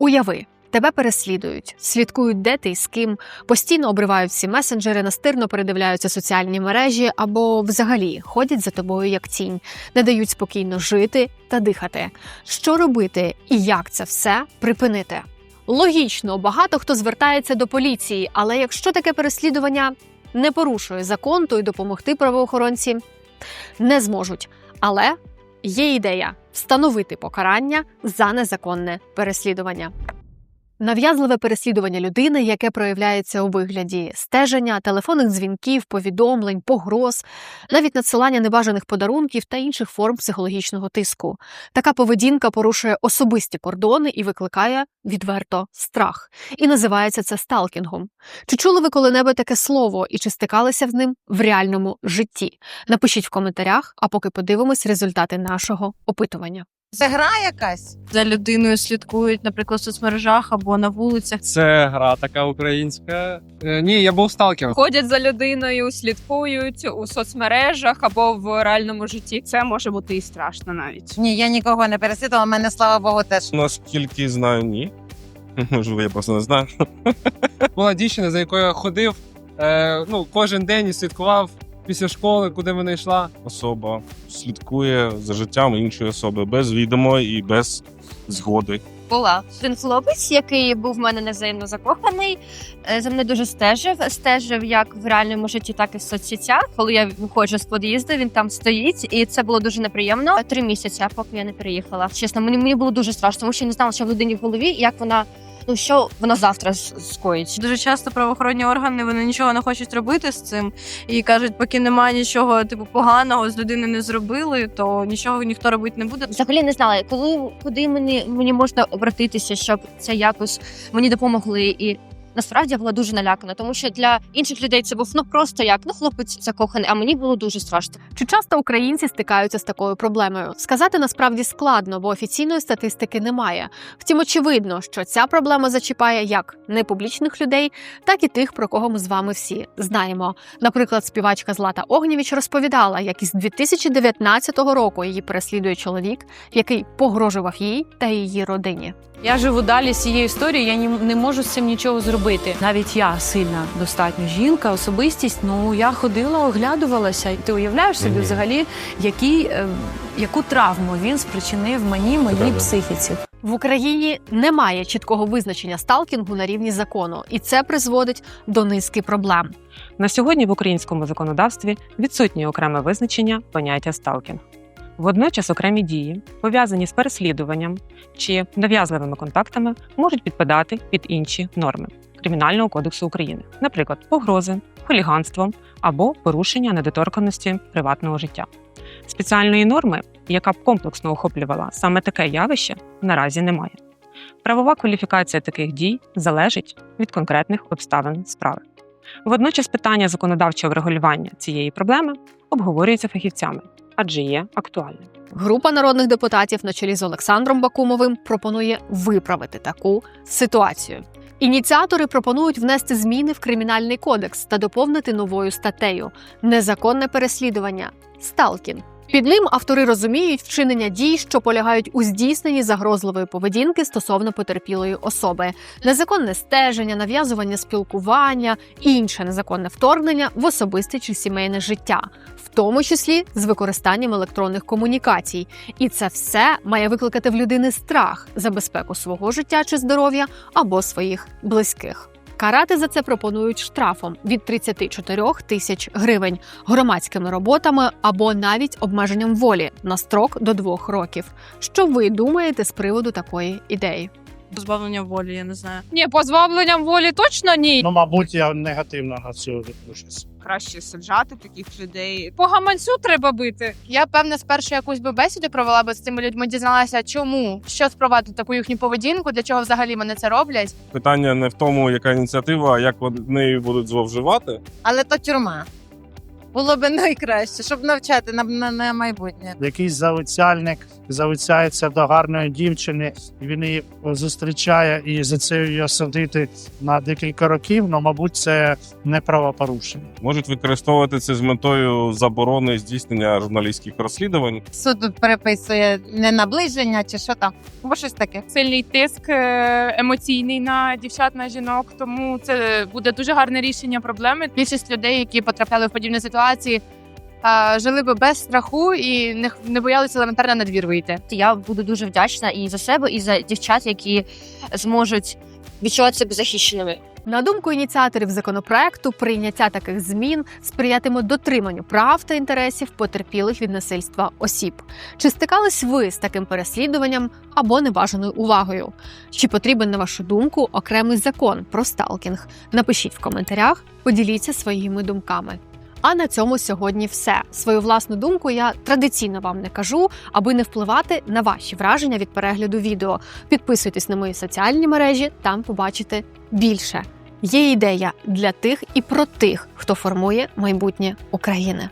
Уяви, тебе переслідують, слідкують, де ти з ким, постійно обривають всі месенджери, настирно передивляються соціальні мережі або взагалі ходять за тобою як тінь, не дають спокійно жити та дихати. Що робити і як це все припинити? Логічно, багато хто звертається до поліції, але якщо таке переслідування не порушує закон, то й допомогти правоохоронці не зможуть. Але є ідея встановити покарання за незаконне переслідування. Нав'язливе переслідування людини, яке проявляється у вигляді стеження, телефонних дзвінків, повідомлень, погроз, навіть надсилання небажаних подарунків та інших форм психологічного тиску. Така поведінка порушує особисті кордони і викликає відверто страх. І називається це сталкінгом. Чи чули ви коли-небудь таке слово і чи стикалися з ним в реальному житті? Напишіть в коментарях, а поки подивимось результати нашого опитування. Це гра якась? за людиною слідкують, наприклад, в соцмережах або на вулицях. Це гра така українська. Е, ні, я був сталкером. ходять за людиною, слідкують у соцмережах або в реальному житті. Це може бути і страшно навіть. Ні, я нікого не переслідувала, мене слава Богу теж. Наскільки знаю, ні. Можливо, я просто не знаю. Була дівчина, за якою я ходив е, ну, кожен день і слідкував після школи, куди вона йшла. Особа слідкує за життям іншої особи без відомо і без згоди. Була один хлопець, який був в мене невзаємно закоханий. е, За мною дуже стежив. Стежив як в реальному житті, так і в соцсетях. Коли я виходжу з під'їзду, він там стоїть, і це було дуже неприємно. Три місяці, поки я не переїхала. Чесно, мені мені було дуже страшно, тому що я не знала, що в людині в голові, як вона. Ну що вона завтра скоїть? Дуже часто правоохоронні органи вони нічого не хочуть робити з цим і кажуть, поки немає нічого типу поганого з людини не зробили, то нічого ніхто робити не буде. Взагалі не знала, коли куди мені мені можна обратитися, щоб це якось мені допомогли. І насправді я була дуже налякана, тому що для інших людей це був ну просто як ну хлопець закоханий, а мені було дуже страшно. Чи часто українці стикаються з такою проблемою? Сказати насправді складно, бо офіційної статистики немає. Втім, очевидно, що ця проблема зачіпає як непублічних людей, так і тих, про кого ми з вами всі знаємо. Наприклад, співачка Злата Огнєвіч розповідала, як із 2019 року її переслідує чоловік, який погрожував їй та її родині. Я живу далі з цією історією, я ні- не можу з цим нічого зробити. Навіть я сильна достатньо жінка, особистість. Ну я ходила, оглядувалася. Ти уявляєш собі взагалі, який, е, яку травму він спричинив мені, моїй психіці. В Україні немає чіткого визначення сталкінгу на рівні закону, і це призводить до низки проблем. На сьогодні в українському законодавстві відсутнє окреме визначення поняття сталкінг. Водночас окремі дії, пов'язані з переслідуванням чи нав'язливими контактами, можуть підпадати під інші норми Кримінального кодексу України, наприклад, погрози, хуліганство або порушення недоторканості приватного життя. Спеціальної норми, яка б комплексно охоплювала саме таке явище, наразі немає. Правова кваліфікація таких дій залежить від конкретних обставин справи. Водночас питання законодавчого врегулювання цієї проблеми обговорюється фахівцями, адже є актуальним. Група народних депутатів на чолі з Олександром Бакумовим пропонує виправити таку ситуацію. Ініціатори пропонують внести зміни в кримінальний кодекс та доповнити новою статтею незаконне переслідування сталкінг. Під ним автори розуміють вчинення дій, що полягають у здійсненні загрозливої поведінки стосовно потерпілої особи, незаконне стеження, нав'язування спілкування, інше незаконне вторгнення в особисте чи сімейне життя, в тому числі з використанням електронних комунікацій. І це все має викликати в людини страх за безпеку свого життя чи здоров'я або своїх близьких. Карати за це пропонують штрафом від 34 тисяч гривень, громадськими роботами або навіть обмеженням волі на строк до двох років. Що ви думаєте з приводу такої ідеї? Позбавлення волі, я не знаю. Ні, позбавленням волі точно ні. Ну, мабуть, я негативно на цю відношусь. Краще саджати таких людей. По гаманцю треба бити. Я певне спершу якусь би бесіду провела би з цими людьми, дізналася, чому що спровадити таку їхню поведінку, для чого взагалі вони це роблять. Питання не в тому, яка ініціатива, а як вони нею будуть зловживати. Але то тюрма. Було би найкраще, щоб навчати на, на, на майбутнє. Якийсь залицяльник залицяється до гарної дівчини, він її зустрічає і за це її садити на декілька років, ну, мабуть, це не правопорушення. Можуть використовувати це з метою заборони здійснення журналістських розслідувань. Суд тут переписує не наближення чи що там, або щось таке. Сильний тиск е, емоційний на дівчат, на жінок, тому це буде дуже гарне рішення проблеми. Більшість людей, які потрапляли в подібні ситуації, а, жили би без страху і не, не боялися елементарно на двір вийти. Я буду дуже вдячна і за себе, і за дівчат, які зможуть відчувати себе захищеними. На думку ініціаторів законопроекту, прийняття таких змін сприятиме дотриманню прав та інтересів потерпілих від насильства осіб. Чи стикались ви з таким переслідуванням або небажаною увагою? Чи потрібен, на вашу думку, окремий закон про сталкінг? Напишіть в коментарях, поділіться своїми думками. А на цьому сьогодні все. Свою власну думку я традиційно вам не кажу, аби не впливати на ваші враження від перегляду відео. Підписуйтесь на мої соціальні мережі, там побачите більше. Є ідея для тих і про тих, хто формує майбутнє України.